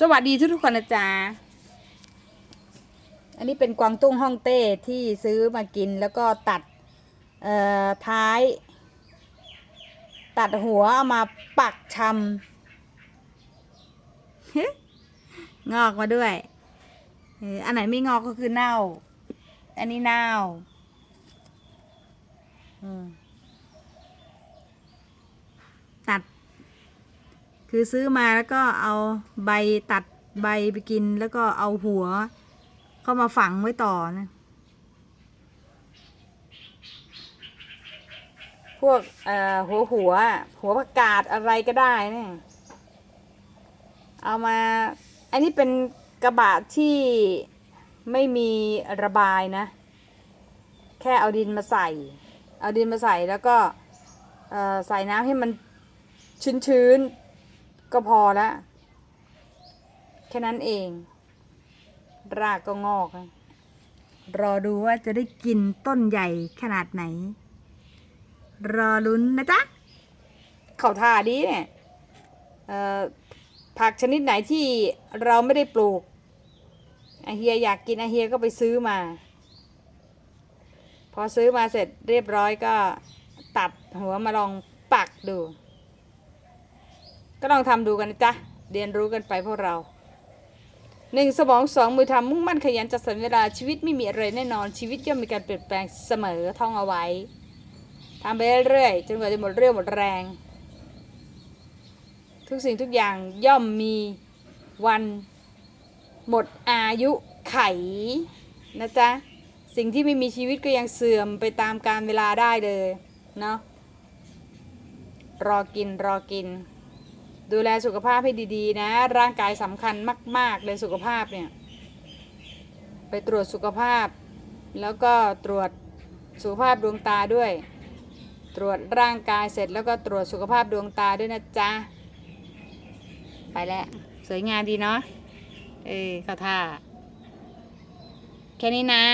สวัสดีทุกทุกคนนะจ๊ะ อันนี้เป็นกวางตุ้งฮ่องเต้ที่ซื้อมากินแล้วก็ตัดเอ่อท้าย ตัดหัวเอามาปักชำงอกมาด้วยอออันไหนไม่งอกก็คือเน่า อันนี้เน่า อืมตัด คือซื้อมาแล้วก็เอาใบตัดใบไปกินแล้วก็เอาหัว เข้ามาฝังไว้ต่อนะ พวกหัวหัว หัวผักกาดอะไรก็ได้เนี่ย เอามา อันนี้เป็นกระบะที่ไม่มีระบายนะ แค่เอาดินมาใส่ เอาดินมาใส่แล้วก็ใส่น้ำให้มันชื้นๆ ก็พอแล้วแค่นั้นเอง รากก็งอกนะรอดูว่าจะได้กินต้นใหญ่ขนาดไหน รอลุ้นนะจ๊ะ เขาท่าดีเนี่ยเอ่อผักชนิดไหนที่เราไม่ได้ปลูกอาเฮียอยากกินอาเฮียก็ไปซื้อมา พอซื้อมาเสร็จเรียบร้อยก็ตัดหัวมาลองปักดู ก็ลองทำดูกันนะจ๊ะ เรียนรู้กันไปพวกเราหนึ่งสมองสองมือทำมุ่งมั่นขยันจัดสรรเวลาชีวิตไม่มีอะไรแน่นอนชีวิตย่อมมีการเปลี่ยนแปลงเสมอท่องเอาไว้ทำไปเรื่อยๆจนกว่าจะหมดเรี่ยวหมดแรง ทุกสิ่งทุกอย่างย่อมมีวันหมดอายุไขนะจ๊ะ สิ่งที่ไม่มีชีวิตก็ยังเสื่อมไปตามกาลเวลาได้เลย เนาะรอกินรอกิน ดูแลสุขภาพให้ดีๆ นะ ร่างกายสำคัญมาก ๆ เลยสุขภาพเนี่ย ไปตรวจสุขภาพ แล้วก็ตรวจสุขภาพดวงตาด้วย ตรวจร่างกายเสร็จแล้วก็ตรวจสุขภาพดวงตาด้วยนะจ๊ะ ไปแล้วสวยงามดีเนาะ เออข้าท่า แค่นี้นะ